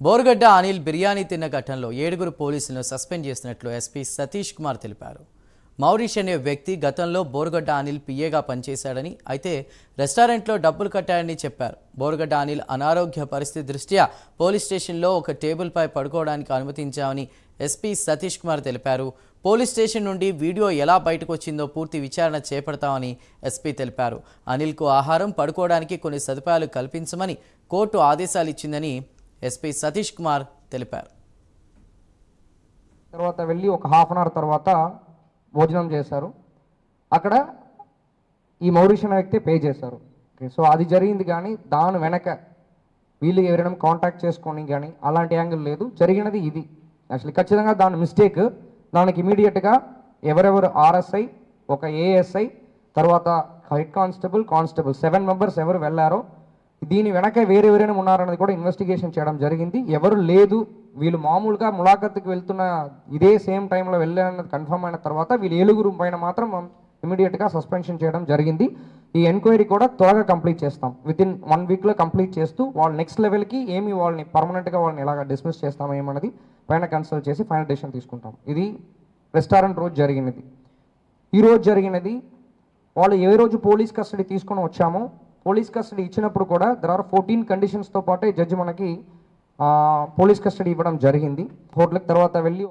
బోర్గడ్డ అనిల్ బిర్యానీ తిన్న ఘటనలో ఏడుగురు పోలీసులను సస్పెండ్ చేసినట్లు ఎస్పీ సతీష్ కుమార్ తెలిపారు. మౌరీష్ అనే వ్యక్తి గతంలో బోర్గడ్డ అనిల్ పిఏగా పనిచేశాడని అయితే రెస్టారెంట్లో డబ్బులు కట్టాడని చెప్పారు. బోర్గడ్డ అనిల్ అనారోగ్య పరిస్థితి దృష్ట్యా పోలీస్ స్టేషన్లో ఒక టేబుల్పై పడుకోవడానికి అనుమతించామని ఎస్పీ సతీష్ కుమార్ తెలిపారు. పోలీస్ స్టేషన్ నుండి వీడియో ఎలా బయటకు వచ్చిందో పూర్తి విచారణ చేపడతామని ఎస్పీ తెలిపారు. అనిల్కు ఆహారం పడుకోవడానికి కొన్ని సదుపాయాలు కల్పించమని కోర్టు ఆదేశాలు ఇచ్చిందని ఎస్పీ సతీష్ కుమార్ తెలిపారు. తర్వాత వెళ్ళి ఒక హాఫ్ అన్ అవర్ తర్వాత భోజనం చేశారు. అక్కడ ఈ మౌరిషన్ వ్యక్తి పే చేశారు. సో అది జరిగింది కానీ దాని వెనక వీళ్ళు ఎవరైనా కాంటాక్ట్ చేసుకోని కానీ అలాంటి యాంగిల్ లేదు. జరిగినది ఇది. యాక్చువల్లీ ఖచ్చితంగా దాని మిస్టేక్. దానికి ఇమీడియట్గా ఎవరెవరు ఆర్ఎస్ఐ ఒక ఏఎస్ఐ తర్వాత head constable constable seven members ఎవరు వెళ్ళారో దీని వెనక వేరే ఎవరైనా ఉన్నారన్నది కూడా ఇన్వెస్టిగేషన్ చేయడం జరిగింది. ఎవరు లేదు వీళ్ళు మామూలుగా ములాఖత్తుకి వెళ్తున్న ఇదే సేమ్ టైంలో వెళ్ళారన్నది కన్ఫర్మ్ అయిన తర్వాత వీళ్ళు ఏలుగురు పైన మాత్రం ఇమీడియట్గా సస్పెన్షన్ చేయడం జరిగింది. ఈ ఎంక్వైరీ కూడా త్వరగా కంప్లీట్ చేస్తాం. విత్ ఇన్ వన్ వీక్లో కంప్లీట్ చేస్తూ వాళ్ళు నెక్స్ట్ లెవెల్కి ఏమి వాళ్ళని పర్మనెంట్గా వాళ్ళని ఎలాగ డిస్మిస్ చేస్తాం ఏమన్నది పైన కన్సల్ట్ చేసి ఫైనల్ డెసిషన్ తీసుకుంటాం. ఇది రెస్టారెంట్ రోజు జరిగినది. ఈ రోజు జరిగినది వాళ్ళు ఏ రోజు పోలీస్ కస్టడీ తీసుకొని వచ్చామో పోలీస్ కస్టడీ ఇచ్చినప్పుడు కూడా దర్ ఆర్ ఫోర్టీన్ కండిషన్స్తో పాటే జడ్జి మనకి పోలీస్ కస్టడీ ఇవ్వడం జరిగింది. హోటల్కి తర్వాత వెళ్ళి